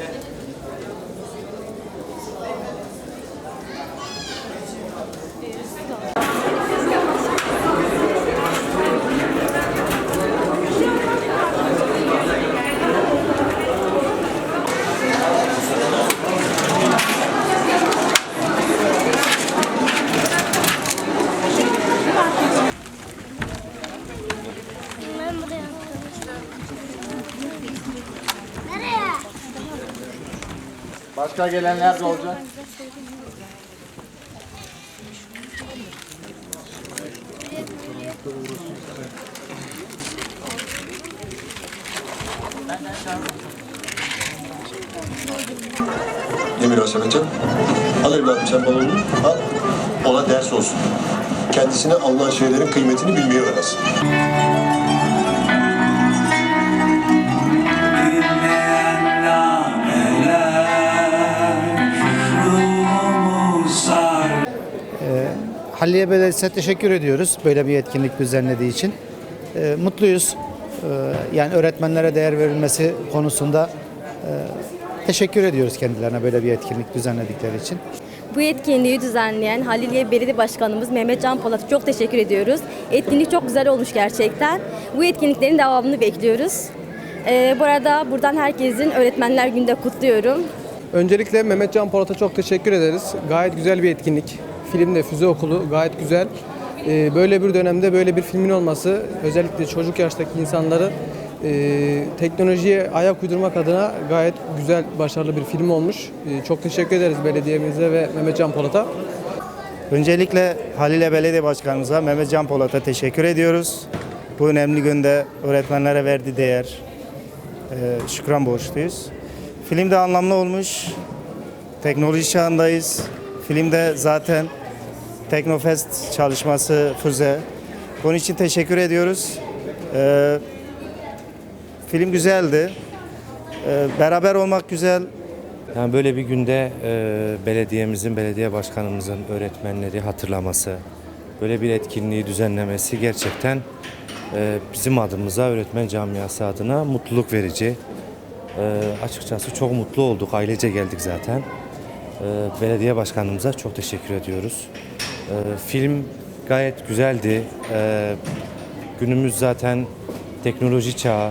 Yeah. Başka gelenler de olacak. Ne münasebeti? Al evladım sen balonunu, al. Ona ders olsun. Kendisine alınan şeylerin kıymetini bilmeyi öğrensin. Halliye Belediyesi'ne teşekkür ediyoruz böyle bir etkinlik düzenlediği için. Ee, mutluyuz. Ee, yani öğretmenlere değer verilmesi konusunda e, teşekkür ediyoruz kendilerine böyle bir etkinlik düzenledikleri için. Bu etkinliği düzenleyen Haliliye Belediye Başkanımız Mehmet Can Polat'a çok teşekkür ediyoruz. Etkinlik çok güzel olmuş gerçekten. Bu etkinliklerin devamını bekliyoruz. Ee, bu arada buradan herkesin Öğretmenler Günü'nde kutluyorum. Öncelikle Mehmet Can Polat'a çok teşekkür ederiz. Gayet güzel bir etkinlik. Film de Füze Okulu gayet güzel. Ee, Böyle bir dönemde böyle bir filmin olması özellikle çocuk yaştaki insanları e, teknolojiye ayak uydurmak adına gayet güzel, başarılı bir film olmuş. Ee, Çok teşekkür ederiz belediyemize ve Mehmet Can Polat'a. Öncelikle Halile Belediye Başkanımıza Mehmet Can Polat'a teşekkür ediyoruz. Bu önemli günde öğretmenlere verdiği değer e, şükran borçluyuz. Film de anlamlı olmuş. Teknoloji çağındayız. Filmde zaten Teknofest çalışması Füze. Bunun için teşekkür ediyoruz. E, film güzeldi. E, beraber olmak güzel. Yani böyle bir günde e, belediyemizin, belediye başkanımızın öğretmenleri hatırlaması, böyle bir etkinliği düzenlemesi gerçekten e, bizim adımıza, öğretmen camiası adına mutluluk verici. E, açıkçası çok mutlu olduk, ailece geldik zaten. E, belediye başkanımıza çok teşekkür ediyoruz. E, film gayet güzeldi. E, günümüz zaten teknoloji çağı,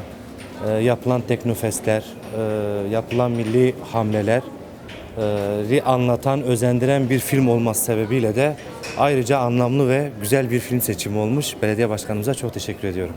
e, yapılan teknofestler, e, yapılan milli hamleler e, anlatan, özendiren bir film olması sebebiyle de ayrıca anlamlı ve güzel bir film seçimi olmuş. Belediye başkanımıza çok teşekkür ediyorum.